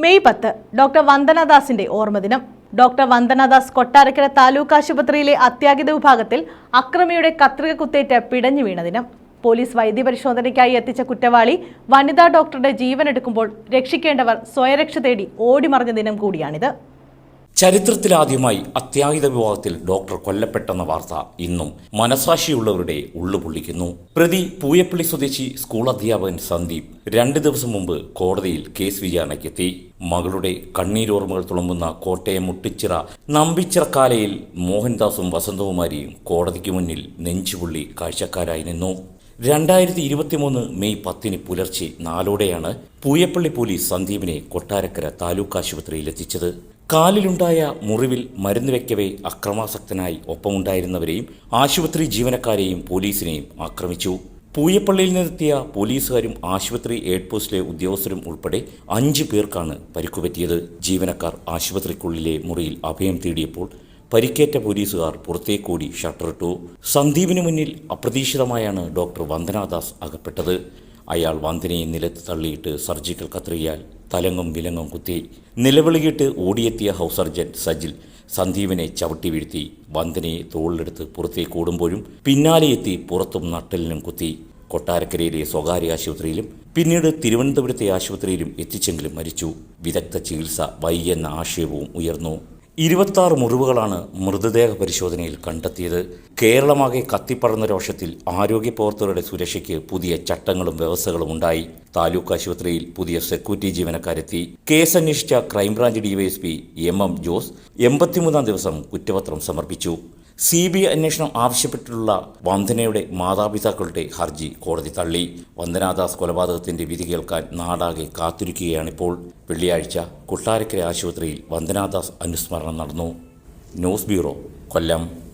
May പത്ത് doctor വന്ദനദാസിന്റെ ഓർമ്മദിനം. ഡോക്ടർ വന്ദനദാസ് കൊട്ടാരക്കര താലൂക്ക് ആശുപത്രിയിലെ അത്യാഹിത വിഭാഗത്തിൽ അക്രമിയുടെ കത്രിക കുത്തേറ്റ് പിടഞ്ഞു വീണ ദിനം. പോലീസ് വൈദ്യപരിശോധനയ്ക്കായി എത്തിച്ച കുറ്റവാളി വനിതാ ഡോക്ടറുടെ ജീവനെടുക്കുമ്പോൾ രക്ഷിക്കേണ്ടവർ സ്വയരക്ഷ തേടി ഓടിമറഞ്ഞ ദിനം കൂടിയാണിത്. ചരിത്രത്തിലാദ്യമായി അത്യാഹിത വിഭാഗത്തിൽ ഡോക്ടർ കൊല്ലപ്പെട്ടെന്ന വാർത്ത ഇന്നും മനസാക്ഷിയുള്ളവരുടെ ഉള്ളുപൊള്ളിക്കുന്നു പ്രതി പൂയപ്പള്ളി സ്വദേശി സ്കൂൾ അധ്യാപകൻ സന്ദീപ് രണ്ട് ദിവസം മുമ്പ് കോടതിയിൽ കേസ് വിചാരണയ്ക്കെത്തി. മകളുടെ കണ്ണീരോർമ്മകൾ തുളുമ്പുന്ന കോട്ടയം മുട്ടിച്ചിറ നമ്പിച്ചിറക്കാലയിൽ മോഹൻദാസും വസന്തകുമാരിയും കോടതിക്ക് മുന്നിൽ നെഞ്ചുപുള്ളി കാഴ്ചക്കാരായി നിന്നു. രണ്ടായിരത്തി ഇരുപത്തിമൂന്ന് മെയ് പത്തിന് പുലർച്ചെ നാലോടെയാണ് പൂയപ്പള്ളി പോലീസ് സന്ദീപിനെ കൊട്ടാരക്കര താലൂക്ക് ആശുപത്രിയിൽ എത്തിച്ചത്. കാലിലുണ്ടായ മുറിവിൽ മരുന്ന് വെക്കവേ അക്രമാസക്തനായി ഒപ്പമുണ്ടായിരുന്നവരെയും ആശുപത്രി ജീവനക്കാരെയും പോലീസിനെയും ആക്രമിച്ചു. പൂയപ്പള്ളിയിൽ നിന്നെത്തിയ പോലീസുകാരും ആശുപത്രി എയ്ഡ് പോസ്റ്റിലെ ഉദ്യോഗസ്ഥരും ഉൾപ്പെടെ അഞ്ച് പേർക്കാണ് പരിക്കുപറ്റിയത്. ജീവനക്കാർ ആശുപത്രിക്കുള്ളിലെ മുറിയിൽ അഭയം തേടിയപ്പോൾ പരിക്കേറ്റ പോലീസുകാർ പുറത്തേക്കൂടി ഷട്ടറിട്ടു സന്ദീപിന് മുന്നിൽ അപ്രതീക്ഷിതമായാണ് ഡോക്ടർ വന്ദനാദാസ് അകപ്പെട്ടത്. അയാൾ വന്ദനയെ നിലത്ത് തള്ളിയിട്ട് സർജിക്കൽ കത്രിയാൽ തലങ്ങും വിലങ്ങും കുത്തി. നിലവിളിയിട്ട് ഓടിയെത്തിയ ഹൗസ് സർജൻ സജിൽ സന്ദീപിനെ ചവിട്ടി വീഴ്ത്തി. വന്ദനയെ തോളിലെടുത്ത് പുറത്തേക്ക് ഓടുമ്പോഴും പിന്നാലെ എത്തി പുറത്തും നട്ടലിനും കുത്തി. കൊട്ടാരക്കരയിലെ സ്വകാര്യ ആശുപത്രിയിലും പിന്നീട് തിരുവനന്തപുരത്തെ ആശുപത്രിയിലും എത്തിച്ചെങ്കിലും മരിച്ചു. വിദഗ്ധ ചികിത്സ വൈകിയെന്ന ആക്ഷേപവും ഉയർന്നു. ഇരുപത്താറ് മുറിവുകളാണ് മൃതദേഹ പരിശോധനയിൽ കണ്ടെത്തിയത്. കേരളമാകെ കത്തിപ്പറന്ന രോഷത്തിൽ ആരോഗ്യ പ്രവർത്തകരുടെ സുരക്ഷയ്ക്ക് പുതിയ ചട്ടങ്ങളും വ്യവസ്ഥകളും ഉണ്ടായി. താലൂക്ക് ആശുപത്രിയിൽ പുതിയ സെക്യൂരിറ്റി ജീവനക്കാരെത്തി. കേസ് അന്വേഷിച്ച crime branch DYSP M M Jose എൺപത്തിമൂന്നാം ദിവസം കുറ്റപത്രം സമർപ്പിച്ചു. സി ബി ഐ അന്വേഷണം ആവശ്യപ്പെട്ടിട്ടുള്ള വന്ദനയുടെ മാതാപിതാക്കളുടെ ഹർജി കോടതി തള്ളി. വന്ദനാദാസ് കൊലപാതകത്തിന്റെ വിധി കേൾക്കാൻ നാടാകെ കാത്തിരിക്കുകയാണിപ്പോൾ. വെള്ളിയാഴ്ച കൊട്ടാരക്കര ആശുപത്രിയിൽ വന്ദനാദാസ് അനുസ്മരണം നടന്നു. News bureau Kollam.